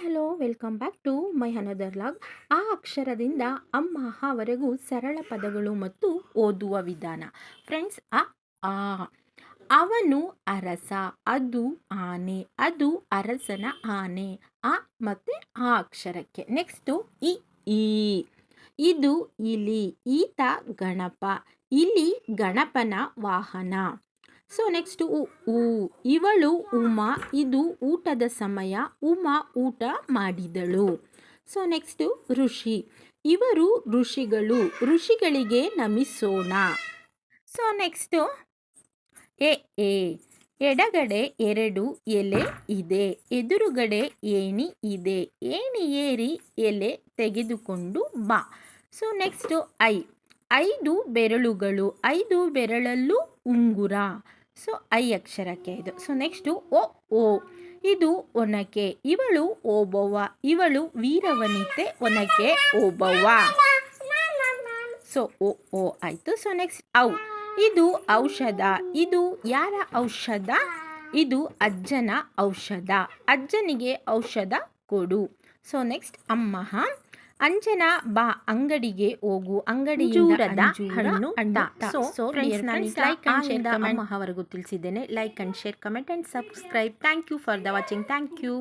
Hello, welcome back to my another log. ಆ ಅಕ್ಷರದಿಂದ ಅಮ್ಮ ವರೆಗೂ ಸರಳ ಪದಗಳು ಮತ್ತು ಓದುವ ವಿಧಾನ. ಫ್ರೆಂಡ್ಸ್, ಅ, ಆ. ಅವನು ಅರಸ, ಅದು ಆನೆ, ಅದು ಅರಸನ ಆನೆ, ಆ ಮತ್ತು ಆ ಅಕ್ಷರಕ್ಕೆ. ನೆಕ್ಸ್ಟು ಇ, ಈ. ಇದು ಇಲಿ, ಈತ ಗಣಪ ಇಲಿ ಗಣಪನ ವಾಹನ. ಸೊ ನೆಕ್ಸ್ಟ್ ಉ ಇವಳು ಉಮಾ, ಇದು ಊಟದ ಸಮಯ, ಉಮಾ ಊಟ ಮಾಡಿದಳು. ಸೊ ನೆಕ್ಸ್ಟು ಋಷಿ. ಇವರು ಋಷಿಗಳು, ಋಷಿಗಳಿಗೆ ನಮಿಸೋಣ. ಸೊ ನೆಕ್ಸ್ಟು ಎ ಎ. ಎಡಗಡೆ ಎರಡು ಎಲೆ ಇದೆ, ಎದುರುಗಡೆ ಏಣಿ ಇದೆ, ಏಣಿ ಏರಿ ಎಲೆ ತೆಗೆದುಕೊಂಡು ಬಾ. ಸೊ ನೆಕ್ಸ್ಟು ಐ. ಐದು ಬೆರಳುಗಳು, ಐದು ಬೆರಳಲ್ಲೂ ಉಂಗುರ. ಸೊ, ಐ ಅಕ್ಷರಕ್ಕೆ ಇದು. ಸೊ, ನೆಕ್ಸ್ಟು ಓ ಓ. ಇದು ಒನಕೆ. ಇವಳು ಓಬವ್ವ. ಇವಳು ವೀರವನಿತೆ ಒನಕೆ ಓಬವ್ವ. ಸೊ ಓ ಓ ಆಯಿತು. ಸೊ, ನೆಕ್ಸ್ಟ್ ಔ. ಇದು ಔಷಧ. ಇದು ಯಾರ ಔಷಧ? ಇದು ಅಜ್ಜನ ಔಷಧ. ಅಜ್ಜನಿಗೆ ಔಷಧ ಕೊಡು. ಸೊ, ನೆಕ್ಸ್ಟ್ ಅಮ್ಮ ಅಂಜನಾ ಬಾ ಅಂಗಡಿಗೆ ಹೋಗು. ಅಂಗಡಿಯಿಂದ ಹಣ್ಣು ಸೊ ಲೈಕ್ ಅಂಡ್ ಶೇರ್ ಅವರಿಗೂ ತಿಳಿಸಿದ್ದೇನೆ. Like and share comment and subscribe thank you for the watching thank you